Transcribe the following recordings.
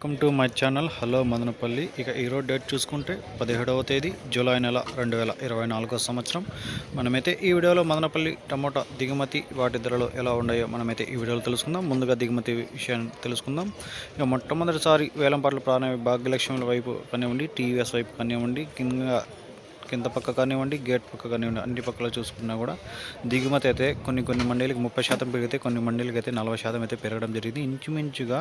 Welcome to my channel hello Madanapalle ఇక ఈరోజు date చూసుకుంటే పదిహేడవ తేదీ జూలై నెల రెండు వేల ఇరవై నాలుగో సంవత్సరం. మనమైతే ఈ వీడియోలో మదనపల్లి టమోటా దిగుమతి వాటి ధరలు ఎలా ఉన్నాయో మనమైతే ఈ వీడియోలో తెలుసుకుందాం. ముందుగా దిగుమతి విషయాన్ని తెలుసుకుందాం. ఇక మొట్టమొదటిసారి వేలంపాట్ల ప్రాణ భాగ్యలక్ష్మి వైపు కానివ్వండి టీవీఎస్ వైపు కానివ్వండి కింద కింద పక్క కానివ్వండి గేట్ పక్క కానివ్వండి అన్ని పక్కల చూసుకున్నా కూడా దిగుమతి అయితే కొన్ని కొన్ని మండీలకు ముప్పై శాతం పెరిగితే కొన్ని మండీలకి అయితే నలభై శాతం అయితే పెరగడం జరిగింది. ఇంచుమించుగా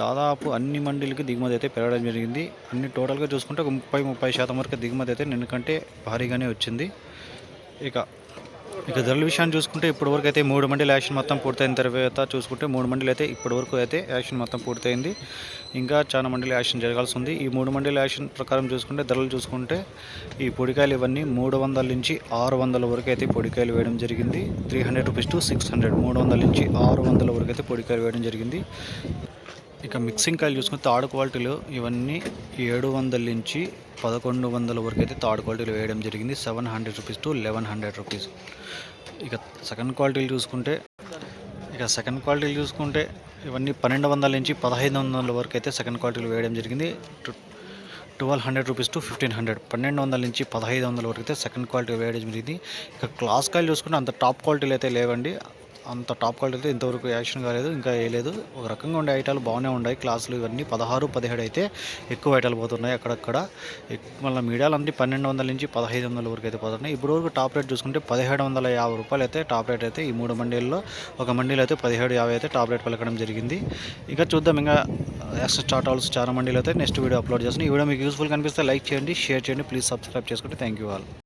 దాదాపు అన్ని మండీలకి దిగుమతి అయితే పెరగడం జరిగింది. అన్ని టోటల్గా చూసుకుంటే ఒక ముప్పై ముప్పై శాతం వరకు దిగుమతి అయితే నిన్నకంటే భారీగానే వచ్చింది. ఇక ఇక ధరల విషయాన్ని చూసుకుంటే ఇప్పటివరకు అయితే మూడు మండీల యాక్షన్ మొత్తం పూర్తయిన తర్వాత చూసుకుంటే మూడు మండీలు అయితే ఇప్పటి వరకు అయితే యాక్షన్ మొత్తం పూర్తయింది. ఇంకా చాలా మండీల యాక్షన్ జరగాల్సి ఉంది. ఈ మూడు మండీల యాక్షన్ ప్రకారం చూసుకుంటే ధరలు చూసుకుంటే ఈ పొడికాయలు ఇవన్నీ మూడు వందల నుంచి ఆరు వందల వరకు అయితే పొడికాయలు వేయడం జరిగింది. Three hundred rupees to six hundred మూడు వందల నుంచి ఆరు వందల వరకు అయితే పొడికాయలు వేయడం జరిగింది. ఇక మిక్సింగ్ కాయలు చూసుకుంటే తాడు క్వాలిటీలు ఇవన్నీ ఏడు వందల నుంచి పదకొండు వందల వరకు అయితే తాడు క్వాలిటీలు వేయడం జరిగింది. Seven hundred rupees to eleven hundred rupees. ఇక సెకండ్ క్వాలిటీలు చూసుకుంటే ఇక సెకండ్ క్వాలిటీలు చూసుకుంటే ఇవన్నీ పన్నెండు వందల నుంచి పదహైదు వందల వరకు అయితే సెకండ్ క్వాలిటీలు వేయడం జరిగింది. Twelve hundred rupees to fifteen hundred. పన్నెండు వందల నుంచి పదహైదు వందల వరకు అయితే సెకండ్ క్వాలిటీ వేయడం జరిగింది. ఇక క్లాస్ కాయలు చూసుకుంటే అంత టాప్ క్వాలిటీలు అయితే లేవండి. అంత టాప్ క్వాలిటీ అయితే ఇంతవరకు యాక్షన్ కాలేదు ఇంకా వేయలేదు ఒక రకంగా ఉండే ఐటాలు బాగానే ఉన్నాయి. క్లాసులు ఇవన్నీ పదహారు పదిహేడు అయితే ఎక్కువ ఐటాలు పోతున్నాయి అక్కడక్కడ. మళ్ళీ మీడియాలు అన్నీ పన్నెండు వందల నుంచి పదహైదు వందల వరకు అయితే పోతున్నాయి. ఇప్పుడు వరకు టాప్ రేట్ చూసుకుంటే పదిహేడు వందల యాభై రూపాయలు అయితే టాప్ రేట్ అయితే ఈ మూడు మండీల్లో ఒక మండీలో అయితే పదిహేడు యాభై అయితే టాప్ రేట్ పలకడం జరిగింది. ఇంకా చూద్దాం ఇంకా ఎక్స్ట్రా స్టార్ట్ ఆల్స్ చాలా మండీలు అయితే నెక్స్ట్ వీడియో అప్లోడ్ చేస్తాను ఈ వీడియో మీకు యూస్ఫుల్ కనిపిస్తే లైక్ చేయండి షేర్ చేయండి. ప్లీజ్ సబ్స్క్రైబ్ చేసుకుంటే థ్యాంక్ యూ ఆల్.